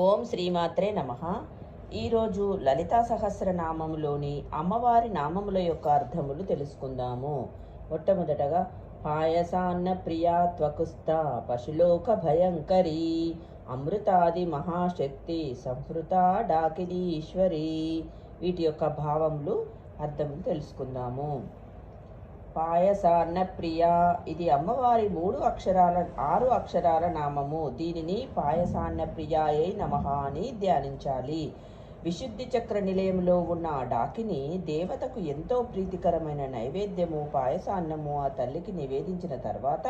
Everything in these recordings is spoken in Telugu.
ఓం శ్రీమాత్రే నమ. ఈరోజు లలితా సహస్రనామములోని అమ్మవారి నామముల యొక్క అర్థములు తెలుసుకుందాము. మొట్టమొదటగా పాయసాన్న ప్రియా త్వకుస్త పశులోక భయంకరి అమృతాది మహాశక్తి సంహృతా డాకిదీశ్వరి వీటి యొక్క భావములు అర్థములు తెలుసుకుందాము. పాయసాన్నప్రియ. ఇది అమ్మవారి మూడు అక్షరాల ఆరు అక్షరాల నామము. దీనిని పాయసాన్న ప్రియాయై నమః అని ధ్యానించాలి. విశుద్ధి చక్ర నిలయంలో ఉన్న ఆ డాకిని దేవతకు ఎంతో ప్రీతికరమైన నైవేద్యము పాయసాన్నము ఆ తల్లికి నివేదించిన తర్వాత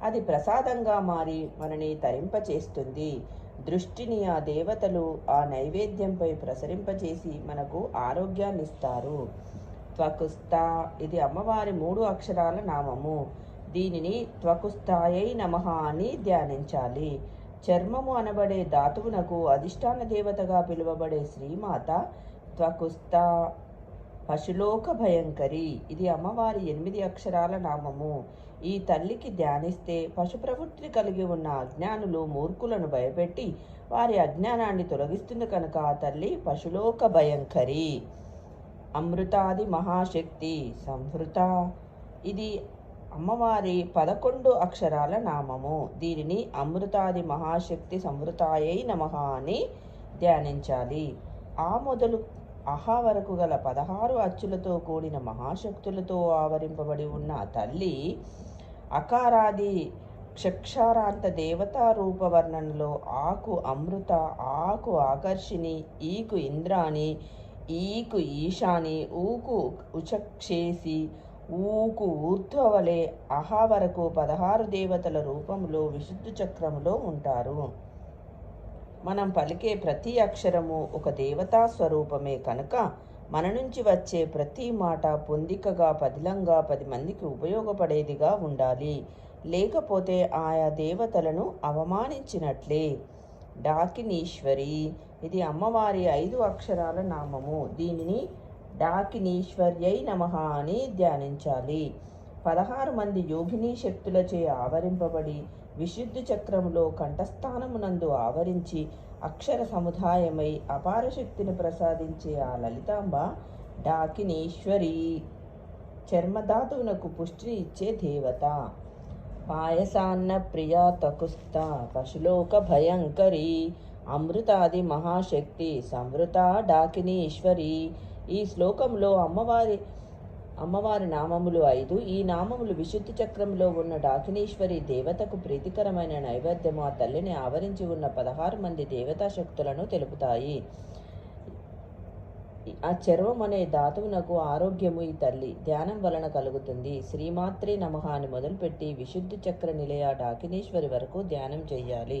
అది ప్రసాదంగా మారి మనని తరింపచేస్తుంది. దృష్టిని ఆ దేవతలు ఆ నైవేద్యంపై ప్రసరింపచేసి మనకు ఆరోగ్యాన్ని ఇస్తారు త్వకుస్త ఇది అమ్మవారి మూడు అక్షరాల నామము. దీనిని త్వకుస్థాయై నమః అని ధ్యానించాలి. చర్మము అనబడే ధాతువునకు అధిష్టాన దేవతగా పిలువబడే శ్రీమాత త్వకుస్త. పశులోక భయంకరి. ఇది అమ్మవారి ఎనిమిది అక్షరాల నామము. ఈ తల్లికి ధ్యానిస్తే పశు ప్రవృత్తి కలిగి ఉన్న అజ్ఞానులు మూర్ఖులను భయపెట్టి వారి అజ్ఞానాన్ని తొలగిస్తుంది కనుక ఆ తల్లి పశులోక భయంకరి. అమృతాది మహాశక్తి. సంహృత. ఇది అమ్మవారి పదకొండు అక్షరాల నామము. దీనిని అమృతాది మహాశక్తి సంవృతాయై నమ అని ధ్యానించాలి. ఆ మొదలు అహా వరకు గల పదహారు అచ్చులతో కూడిన మహాశక్తులతో ఆవరింపబడి ఉన్న తల్లి అకారాది క్షక్షారాంత దేవతా రూపవర్ణనలో ఆకు అమృత ఆకు ఆకర్షిణి ఈకు ఇంద్రాణి ఈకు ఈశాని ఊకు ఉచక్షేసి ఊకు ఊర్ధ్వవలే అహా వరకు పదహారు దేవతల రూపంలో విశుద్ధ చక్రములో ఉంటారు మనం పలికే ప్రతి అక్షరము ఒక దేవతా స్వరూపమే కనుక మన నుంచి వచ్చే ప్రతి మాట పొందికగా పదిలంగా పది మందికి ఉపయోగపడేదిగా ఉండాలి. లేకపోతే ఆయా దేవతలను అవమానించినట్లే. డాకినీశ్వరి ఇది అమ్మవారి ఐదు అక్షరాల నామము. దీనిని డాకినీశ్వర్యై నమః అని ధ్యానించాలి. పదహారు మంది యోగిని శక్తులచే ఆవరింపబడి విశుద్ధి చక్రంలో కంఠస్థానమునందు ఆవరించి అక్షర సముదాయమై అపార శక్తిని ప్రసాదించే ఆ లలితాంబ డాకినీశ్వరి చర్మధాతువునకు పుష్టిని ఇచ్చే దేవత. పాయసాన్న ప్రియా తకుస్త పశులోక భయంకరి అమృతాది మహాశక్తి సంవృత డాకిని ఈశ్వరి. ఈ శ్లోకంలో అమ్మవారి అమ్మవారి నామములు ఐదు. ఈ నామములు విశుద్ధి చక్రంలో ఉన్న డాకినీశ్వరి దేవతకు ప్రీతికరమైన నైవేద్యము ఆ తల్లిని ఆవరించి ఉన్న పదహారు మంది దేవతా శక్తులను తెలుపుతాయి. ఆ చర్వం అనే ధాతువునకు ఆరోగ్యము ఈ తల్లి. ధ్యానం వలన కలుగుతుంది. శ్రీమాత్రే నమః అని మొదలుపెట్టి విశుద్ధి చక్ర నిలయ డాకినీశ్వరి వరకు ధ్యానం చేయాలి.